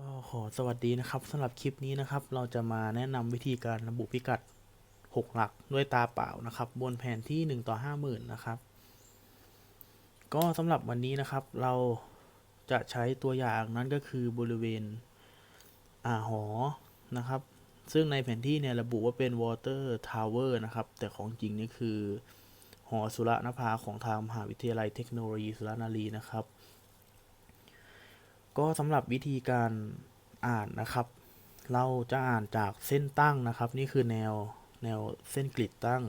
ก็ขอสวัสดีนะครับสำหรับคลิปนี้นะครับ เราจะมาแนะนำวิธีการระบุพิกัด 6 หลักด้วยตาเปล่านะครับ บนแผนที่ 1 ต่อ 50,000 นะครับ ก็สำหรับวันนี้นะครับ เราจะใช้ตัวอย่างนั้นก็คือบริเวณอ่าหอนะครับ ซึ่งในแผนที่เนี่ยระบุว่าเป็น water tower นะครับ แต่ของจริงนี่คือ หอสุรนภาของทางมหาวิทยาลัยเทคโนโลยีสุรนารีนะครับ ก็สำหรับวิธีการอ่านนะครับ เราจะอ่านจากเส้นตั้งนะครับ นี่คือแนวแนวเส้นกริดตั้ง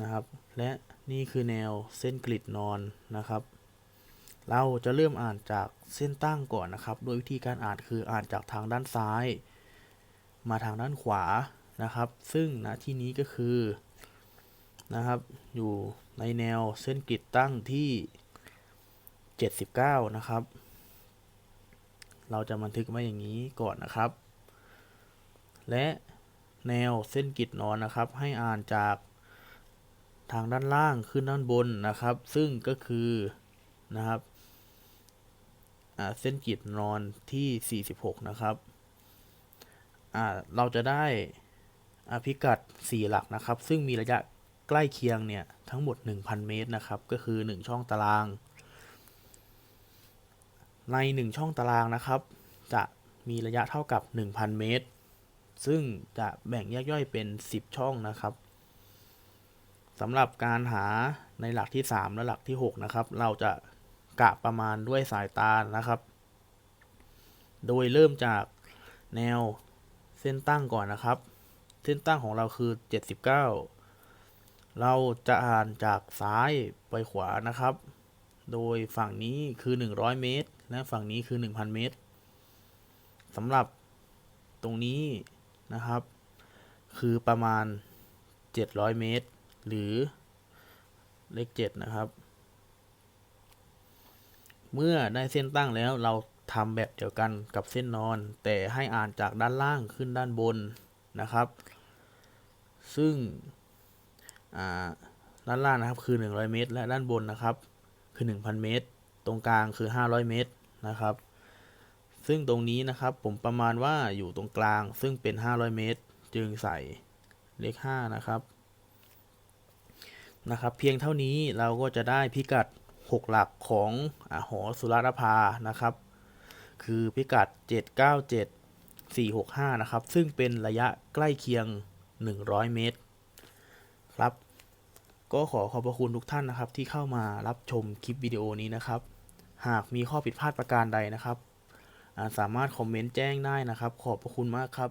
นะครับ และนี่คือแนวเส้นกริดนอนนะครับ เราจะเริ่มอ่านจากเส้นตั้งก่อนนะครับ โดยวิธีการอ่านคืออ่านจากทางด้านซ้าย มาทางด้านขวานะครับ ซึ่งณที่นี้ก็คือนะครับ อยู่ในแนวเส้นกริดตั้งที่ 79 นะครับ เราจะบันทึกไว้อย่างนี้ก่อนนะครับ และแนวเส้นกิดนอนนะครับ ให้อ่านจากทางด้านล่างขึ้นด้านบนนะครับ ซึ่งก็คือนะครับเส้นกิดนอนที่ 46 นะครับเราจะได้อ่าพิกัด 4 หลักนะครับ ซึ่งมีระยะใกล้เคียงเนี่ยทั้งหมด 1,000 เมตรนะครับ ก็คือ 1 ช่องตาราง ใน 1 ช่องตารางนะครับ จะมีระยะเท่ากับ 1,000 เมตร ซึ่งจะแบ่งแยกย่อยเป็น 10 ช่องนะครับสำหรับการหาในหลักที่ 3 และหลักที่ 6 นะครับ เราจะกะประมาณด้วยสายตานะครับ โดยเริ่มจากแนวเส้นตั้งก่อนนะครับ เส้นตั้งของเราคือ 79 เราจะอ่านจากซ้ายไปขวานะครับ โดยฝั่งนี้คือ 100 เมตร และฝั่งนี้คือ 1,000 เมตรสำหรับตรงนี้นะครับ คือประมาณ 700 เมตร หรือเลข 7 นะครับ เมื่อได้เส้นตั้งแล้วเราทำแบบเดียวกันกับเส้นนอน แต่ให้อ่านจากด้านล่างขึ้นด้านบนนะครับ ซึ่งด้านล่างนะครับคือ 100 เมตร และด้านบนนะครับ คือ 1,000 เมตร ตรงกลางคือ 500 เมตรนะครับ ซึ่งตรงนี้นะครับผมประมาณว่าอยู่ตรงกลาง ซึ่งเป็น 500 เมตร จึงใส่เลข 5 นะครับนะครับ เพียงเท่านี้เราก็จะได้พิกัด 6 หลักของอหอสุรนภานะครับ คือพิกัด 797 465 นะครับ ซึ่งเป็นระยะใกล้เคียง 100 เมตร ครับ ก็ขอขอบพระคุณทุกท่านนะครับ ที่เข้ามารับชมคลิปวิดีโอนี้นะครับ หากมีข้อผิดพลาดประการใดนะครับ สามารถคอมเมนต์แจ้งได้นะครับ ขอบพระคุณมากครับ